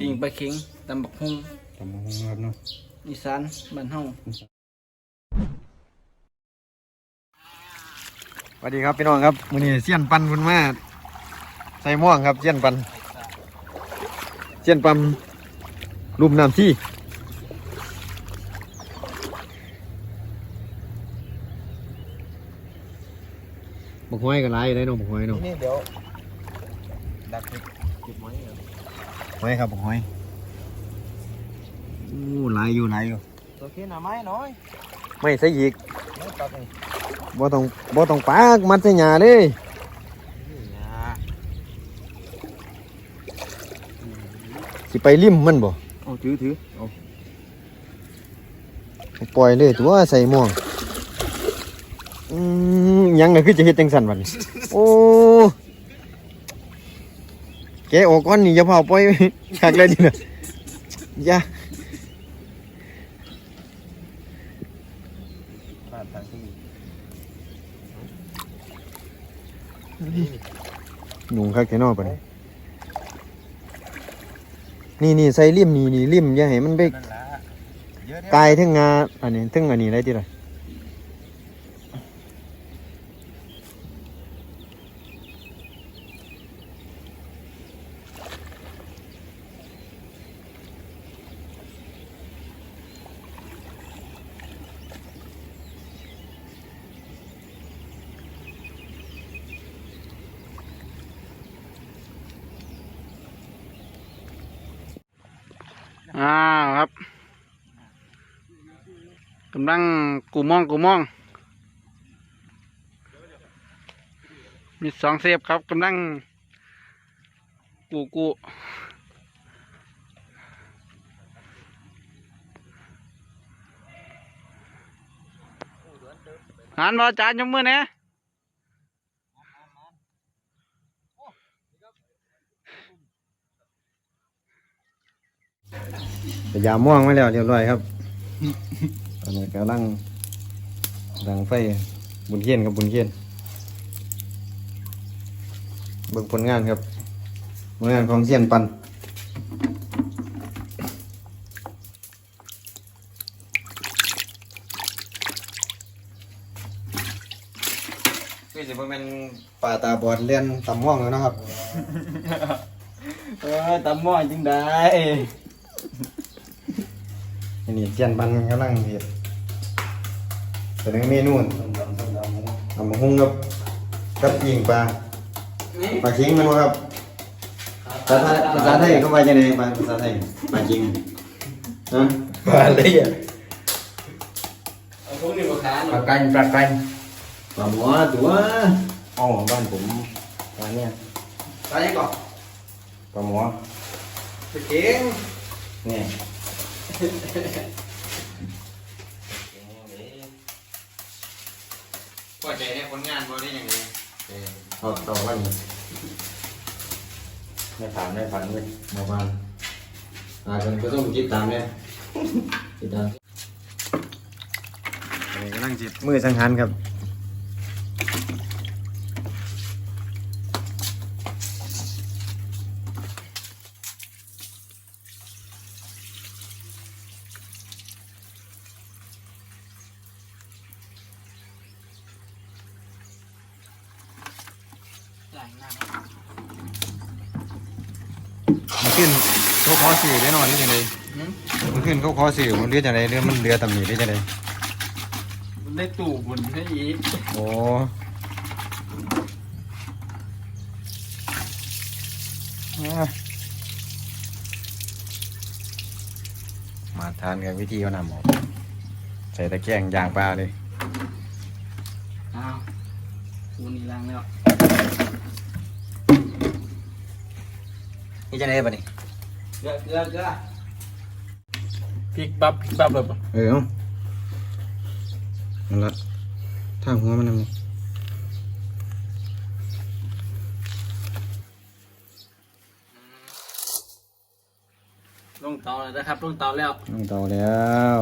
ปิงปลาเข็งตำบักฮุงตำบักหุ่งครับเนาะอีสานบ้านเฮาสวัสดีครับพี่น้องครับมื้อนี้เสี้ยนปันพุ่นมาใส่ม่วงครับเสี้ยนปันเสี้ยนปันรูปน้ำที่บกห้อยก็หลายอยู่ได้เน้องบกห้อยเนาะนี่เดี๋ยวดักเก็บไว้ครับ ห้อยครับบกห้อยอู้หลายอยู่หลายอยู่ตัวเขียนหน่อไม้น้อยไม่ใส่อีกไม่ตัดเลยบ่ต้องบ่ต้องปากมัดใส่หญ้าเลยนี่ยาสิไปริมมันบ่เอาถือถือเอาปล่อยเลยตัวใส่หม่วงอืมยังน่ะคือจะเฮ็ดจังซั่นบัดนี้ โอ้ แกะออกก่อนนี่อย่าเผาปล่อยคักเลยดิน่ะอย่าขาดทางที่หนุ่งคักแค่นอกบัดนี้นี่นี่ใส่ริมนี่นี่ริมอย่าให้มันไปนั่นละเยอะกายถึงงาอันนี้ถึงอันนี้ได้ติล่ะ กำลังกูมองกูมอง มีสองเซฟครับกำลัง กูกูหันมาจานยกมือเนี่ยพยายามม่วงไว้แล้วเรียบร้อยครับ ตอนนี้กำลังดังไฟบุญเขียนครับบุญเขียนเบิ่งผลงานครับผลงานของเซียนปันคือสิบ่แม่นป่าตาบอดเลียนตำม่วงแล้วเนาะครับ เออตำหม้อจริงได้อั นนี้เจียนบันกำลังเห็ดเป็นเมนูทำมะฮุ่งกับกับยิงปลาปลาคิงแมันบ่ครับภาษาภาษาไทยเขาว่าจะไงปลาภาษาไทยปลาคิงฮะปลาเลยอะเอาพวกนี้มาขายปลากันปลากันปลาหมอตัวอ๋อบ้านผมปลาเนี่ยปลายังก่อนปลาหมอไปเก่งเนี่ย พอใจในผลงานบ่ได้ยังไงเอาต่อว่านี่ไม่ผ่านไม่ผ่านเลยหมอบ้านอ่าคนก็ต้องติดตามเนี่ยติดตามนนี้กำลังจิบมือสังหารครับ มันขึ้นเขาขอสื่อแน่นอนนี่จังไดมันขึ้นเขาขอสื่อมันเรือจังไดเรือมันเรือตำหนิได้จังไดได้ตู่บุญให้อีกโอ้อะมาทานกันวิธีเขานำออกใส่ตะแกรงย่างปลาเลยอ้าวคูนี่ล้างแล้ว นี่จะได้ปะนี่เกลือเกลือเกลือพริกบับพริกบับเลยปะเออเอานั่นละทางหัวมันนั่นนี่ลงเตาเลยนะครับลงเตาแล้วลงเตาแล้ว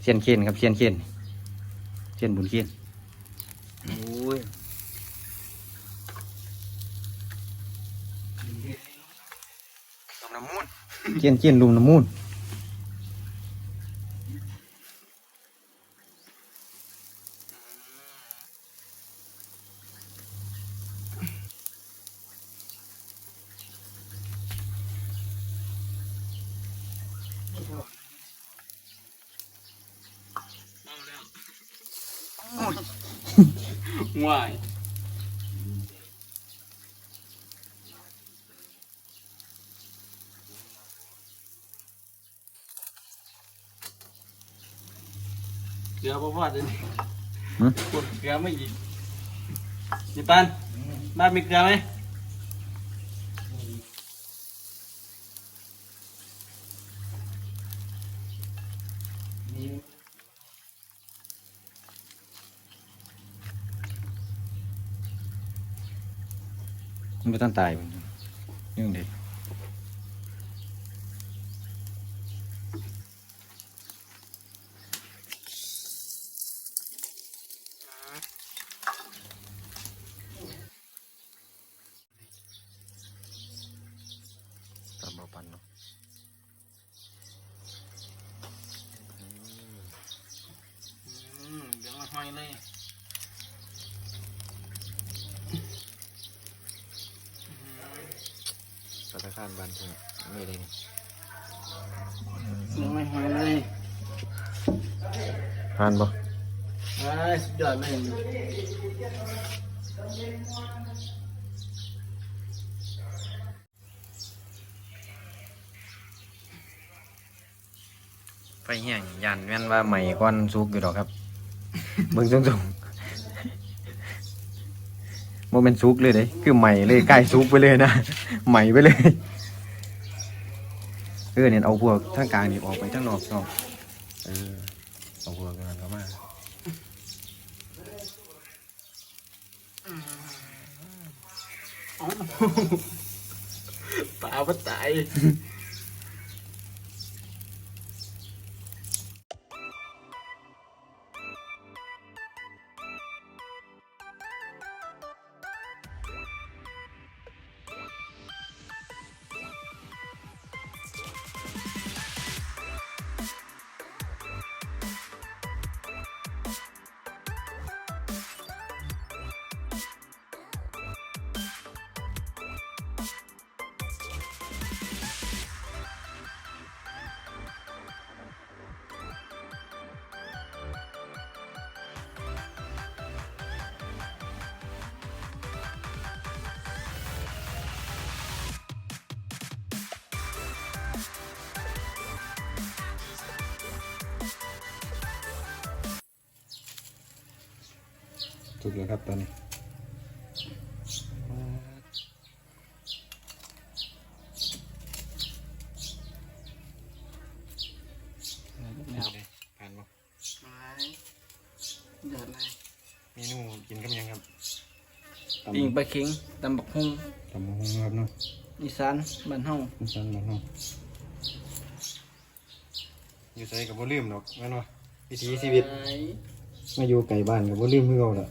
เชียนเขียนครับเชียนเขียนเชียนบุญเขียน โอ้ยนเจียนเจียนลุมน้ำมูน ง่ายเกลือบ่พอดเลยนี่กดเกลือไม่อีกนี่ปันบ้านมีเกลือไหม ไม่ต้องตายยังเด็ก ตามมาปันเนาะ อืมเดี๋ยวมาห้อยเลย สถานการณ์บ้านเพิ่งไม่ได้เดี๋ยวมาห้อยเลยผ่านปะไอ้ยสุดยอดเลยไฟแห้งยันแม่นว่าใหม่ก้อนซุกอยู่ดอกครับเบิ่งส่งๆ โมเป็นซุกเลยเด้คือใหม่เลยใกล้ซุกไปเลยนะใหม่ไปเลยเออเนี่ยเอาพวกทั้งกลางนี่ออกไปทั้งนอกนอกเออเอาพวกนั้นเข้ามาตาบ่ตาย ถูกแล้วครับตอนนี้แล้วผ่านปะยอดเลยเมนูกินกันยังครับปิงปลาเค็งตำบักหุ่งตำมะฮุงครับเนาะอีสานบ้านเฮานี่สั่นบ้านเฮาอยู่ใส่กับบ่ลืมดอกแม่นว่าวิถีชีวิตไอ้มาอยู่ไกลบ้านกับบ่ลืมคือเก่าละ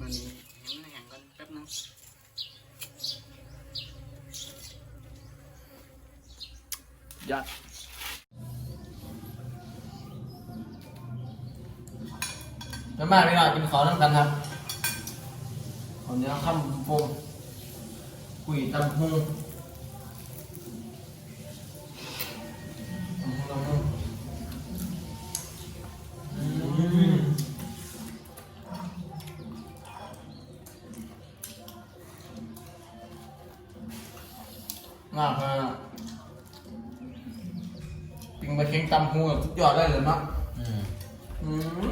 มันนี่เห็นอย่างกันแป๊บนึง ยอดจะมาพี่น้องกินข้าวน้ำกันครับขอเนื้อข้ามโฟมกุยตำพุงตำพุงตำพุงอืมงามเลย อะปิงไปเค็งตำพุงสุดยอดได้เลยเนาะอืม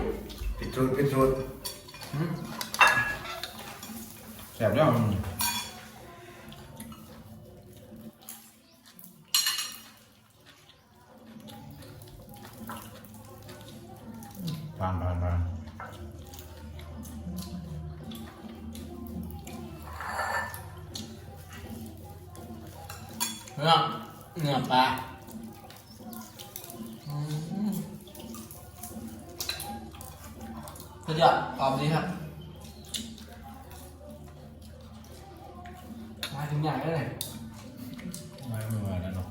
ปิดจุดปิดจุดอืมแสบย่อมผ่านผ่านผ่านเนื้อเนื้อปลาอืม สุดยอดขอบดีครับาถึงอย่างนั้นเลยไม่ไม่ไหวแล้วเนาะ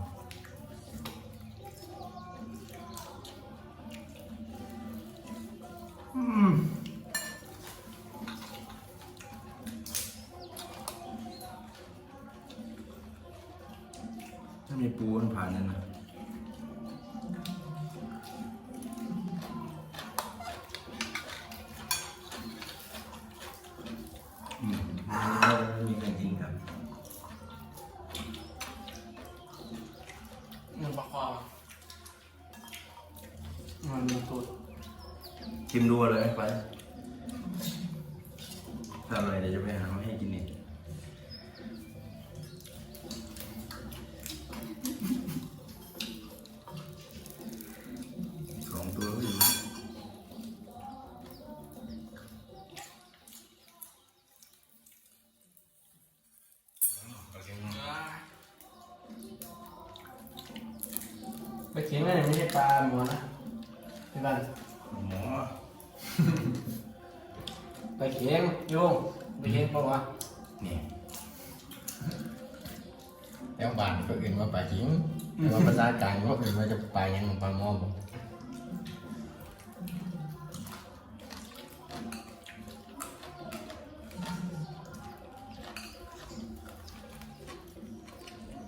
อืมถ้ามีปูมันผ่านนั่นนะ มันมีสูตรชิมดูเลยไปถ้าอร่อยเดี๋ยวจะไปหามาให้กินอีกสองตัวก็อยู่ไปเขียงนั่นไม่ใช่ปลาหมอนะ พี่บันหมอไปเขียงโยงไปเขียงปะวะนี่แล้วบ้านก็อื่นว่าปลาจิงแต่ว่าภาษากลางก็อื่นว่าจะปลาหยังปลาหม้อบ่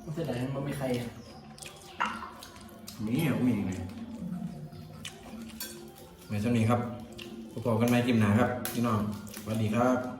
ไม่ใช่ไหนมันไม่ใครอะ มีอะมีเลย ในช่วงนี้ครับ พบกันใหม่คลิปหน้าครับพี่น้องสวัสดีครับ